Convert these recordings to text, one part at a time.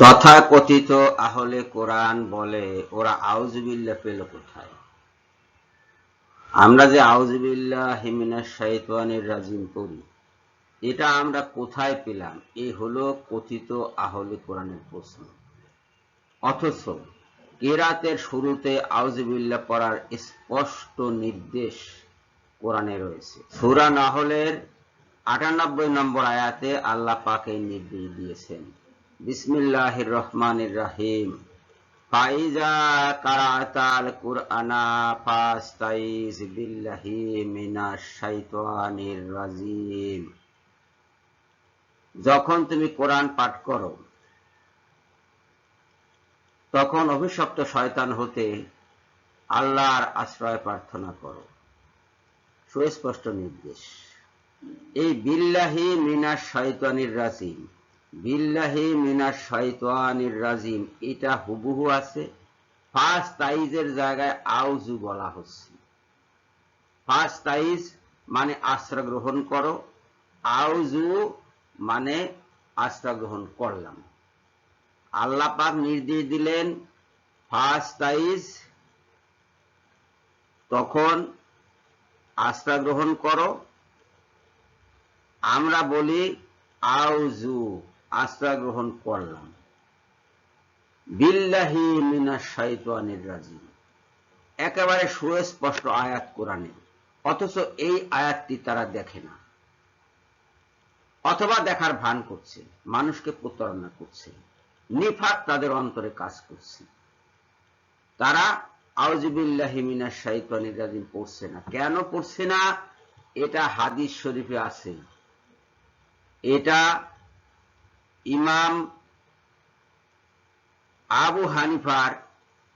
তথাকথিত আহলে কোরআন বলে, ওরা আউজবিল্লা পেল কোথায়? আমরা যে আউজবিল্লা হিমিনা শাইতানির রাজিম করি এটা আমরা কোথায় পেলাম? এই হলো কথিত আহলে কোরআনের প্রশ্ন। অথচ কেরাতের শুরুতে আউজবিল্লা পড়ার স্পষ্ট নির্দেশ কোরআনে রয়েছে। সূরা নাহলের আটানব্বই নম্বর আয়াতে আল্লাহ পাকে নির্দেশ দিয়েছেন। বিসমিল্লাহির রহমানির রাহিম। ফাইজা কারাতাল কুরআনা ফাস্তাইজ বিল্লাহি মিনাশ শাইতানির রাজিম। যখন তুমি কোরআন পাঠ করো, তখন অভিশপ্ত শয়তান হতে আল্লাহর আশ্রয় প্রার্থনা করো। সুস্পষ্ট নির্দেশ। এই বিল্লাহি মিনাশ শয়তানির রাজিম। বিল্লাহি মিনাশ শয়তানির রাজিম। এটা হুবহু আছে। ফার্স্ট জায়গায় আউজু বলা হচ্ছে। ফার্স্ট মানে আশ্রয় গ্রহণ করো। আউজু মানে আশ্রয় গ্রহণ করলাম। আল্লাহ পাক নির্দেশ দিলেন, ফার্স্ট তখন আশ্রয় গ্রহণ করো। আমরা বলি আউজু আশ্রয় গ্রহণ করলাম। বিল্লাহি মিনাশ শাইতানির রাজিম। একেবারে সুস্পষ্ট আয়াত কোরআনে, অথচ এই আয়াতটি তারা দেখে না। অথবা দেখার ভান করছে, মানুষকে প্রতারণা করছে, নিফাক তাদের অন্তরে কাজ করছে। তারা আউজিবিল্লাহি মিনাশ শাইতানির রাজিম পড়ছে না। কেন পড়ছে না? এটা হাদিস শরীফে আছে। এটা ইমাম আবু হানিফার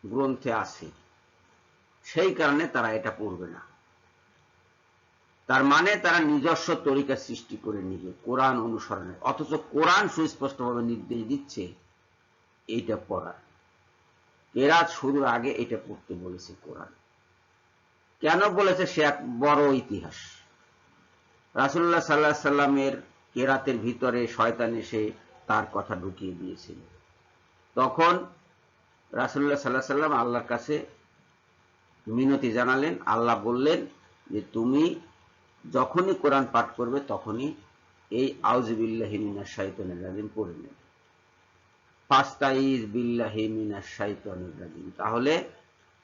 গ্রন্থে আছে। সেই কারণে তারা এটা পড়বে না। তার মানে তারা নিজস্ব তরিকা সৃষ্টি করে নিবে কোরআন অনুসরণে অথচ কোরআন সুস্পষ্টভাবে নির্দেশ দিচ্ছে এইটা পড়ার। কেরাত শুরুর আগে এটা পড়তে বলেছে কোরআন। কেন বলেছে? সে এক বড় ইতিহাস। রাসুল্লাহ সাল্লাহ সাল্লামের কেরাতের ভিতরে শয়তান এসে কথা ঢুকিয়ে দিয়েছিল। তখন রাসুল্লাহ সাল্লাহ সাল্লাম আল্লাহর কাছে মিনতি জানালেন। আল্লাহ বললেন যে, তুমি যখনই কোরআন পাঠ করবে, তখনই এই আউজবিল্লাহিমিনা শাইতানের রাজিম পড়ে নেবে। পাস্তাইজ বিল্লাহিমিনা শাইতানের রাজিম। তাহলে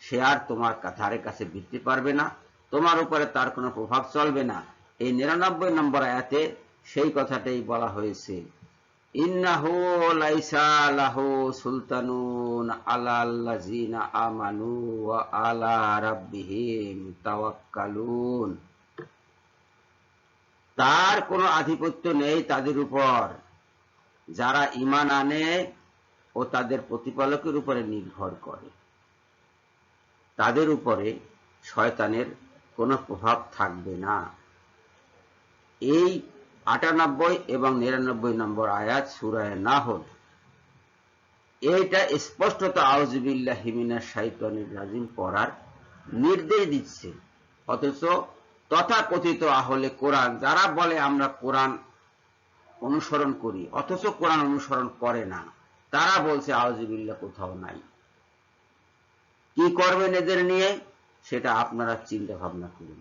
সে আর তোমার ধারে কাছে ভিত্তি পারবে না। তোমার উপরে তার কোনো প্রভাব চলবে না। এই নিরানব্বই নম্বর আয়াতে সেই কথাটাই বলা হয়েছে। তার কোনো আধিপত্য নেই তাদের উপর। যারা ইমান আনে ও তাদের প্রতিপালকের উপরে নির্ভর করে। তাদের উপরে শয়তানের কোনো প্রভাব থাকবে না। এই আটানব্বই এবং নিরানব্বই নম্বর আয়াত সুরায় না হল এইটা স্পষ্টত আউজবিল্লা হিমিনা সাইতানির রাজিম পড়ার নির্দেশ দিচ্ছে। অথচ তথাকথিত আহলে কোরআন, যারা বলে আমরা কোরআন অনুসরণ করি, অথচ কোরআন অনুসরণ করে না, তারা বলছে আউজবিল্লা কোথাও নাই। কি করবেন এদের নিয়ে? সেটা আপনারা চিন্তা ভাবনা করুন।